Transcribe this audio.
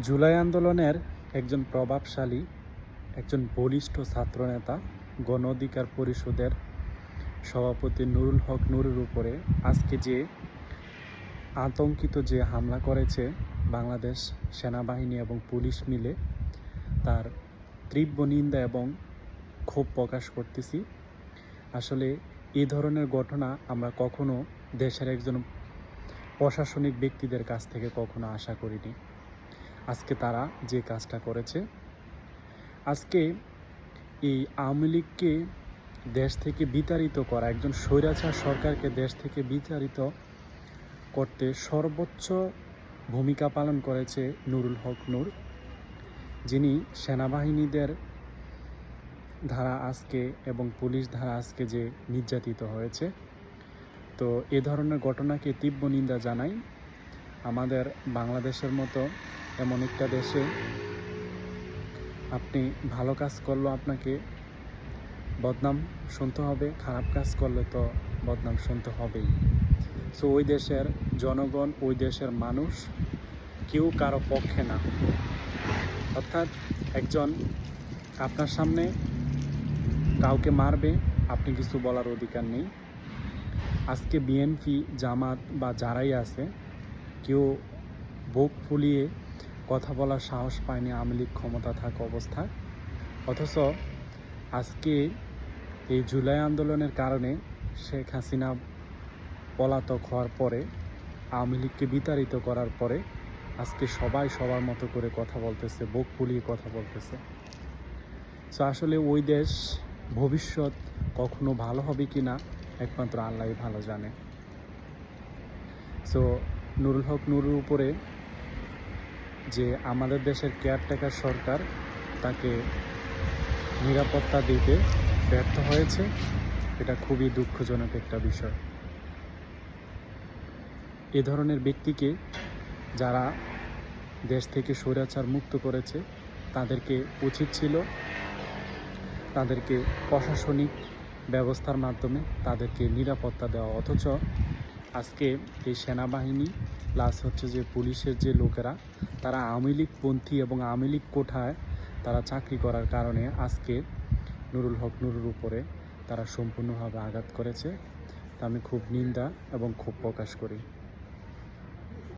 জুলাই আন্দোলনের একজন প্রভাবশালী, একজন বলিষ্ঠ ছাত্রনেতা গণ অধিকার পরিষদের সভাপতি নুরুল হক নুরের উপরে আজকে যে আতঙ্কিত যে হামলা করেছে বাংলাদেশ সেনাবাহিনী এবং পুলিশ মিলে, তার তীব্র নিন্দা এবং ক্ষোভ প্রকাশ করতেছি। আসলে এই ধরনের ঘটনা আমরা কখনো দেশের একজন প্রশাসনিক ব্যক্তিদের কাছ থেকে কখনো আশা করিনি। আজকে তারা যে কাজটা করেছে। আজকে এই আওয়ামী লীগকে দেশ থেকে বিতাড়িত করা, একজন স্বৈরাচার সরকারকে দেশ থেকে বিতাড়িত করতে সর্বোচ্চ ভূমিকা পালন করেছে নুরুল হক নূর, যিনি সেনাবাহিনীদের ধারা আজকে এবং পুলিশ ধারা আজকে যে নির্যাতিত হয়েছে। তো এ ধরনের ঘটনাকে তীব্র নিন্দা জানাই। আমাদের বাংলাদেশের মতো এমন একটা দেশে আপনি ভালো কাজ করলেও আপনাকে বদনাম শুনতে হবে, খারাপ কাজ করলে তো বদনাম শুনতে হবেই। সো ওই দেশের জনগণ, ওই দেশের মানুষ কেউ কারও পক্ষে না। অর্থাৎ একজন আপনার সামনে কাউকে মারবে, আপনি কিছু বলার অধিকার নেই। আজকে বিএনপি, জামাত বা যারাই আছে, কেউ বুক ফুলিয়ে কথা বলার সাহস পায়নি আওয়ামী লীগ ক্ষমতা থাকা অবস্থায়। অথচ আজকে এই জুলাই আন্দোলনের কারণে শেখ হাসিনা পলাতক হওয়ার পরে, আওয়ামী লীগকে বিতাড়িত করার পরে আজকে সবাই সবার মতো করে কথা বলতেছে, বুক ফুলিয়ে কথা বলতেছে। সো আসলে ওই দেশ ভবিষ্যৎ কখনো ভালো হবে কি না, একমাত্র আল্লাহ ভালো জানে। সো নুরুল হক নুরুর উপরে যে আমাদের দেশের কেয়ারটেকার সরকার তাকে নিরাপত্তা দিতে ব্যর্থ হয়েছে, এটা খুবই দুঃখজনক একটা বিষয়। এ ধরনের ব্যক্তিকে যারা দেশ থেকে স্বৈরাচার মুক্ত করেছে, তাদেরকে উচিত ছিল তাদেরকে প্রশাসনিক ব্যবস্থার মাধ্যমে তাদেরকে নিরাপত্তা দেওয়া, অথচ আজকে এই সেনাবাহিনী প্লাস হচ্ছে যে পুলিশের যে লোকেরা, তারা আওয়ামী লীগপন্থী এবং আওয়ামী লীগ কোঠায় তারা চাকরি করার কারণে আজকে নুরুল হক নুরুর উপরে তারা সম্পূর্ণভাবে আঘাত করেছে। তা আমি খুব নিন্দা এবং খুব প্রকাশ করি।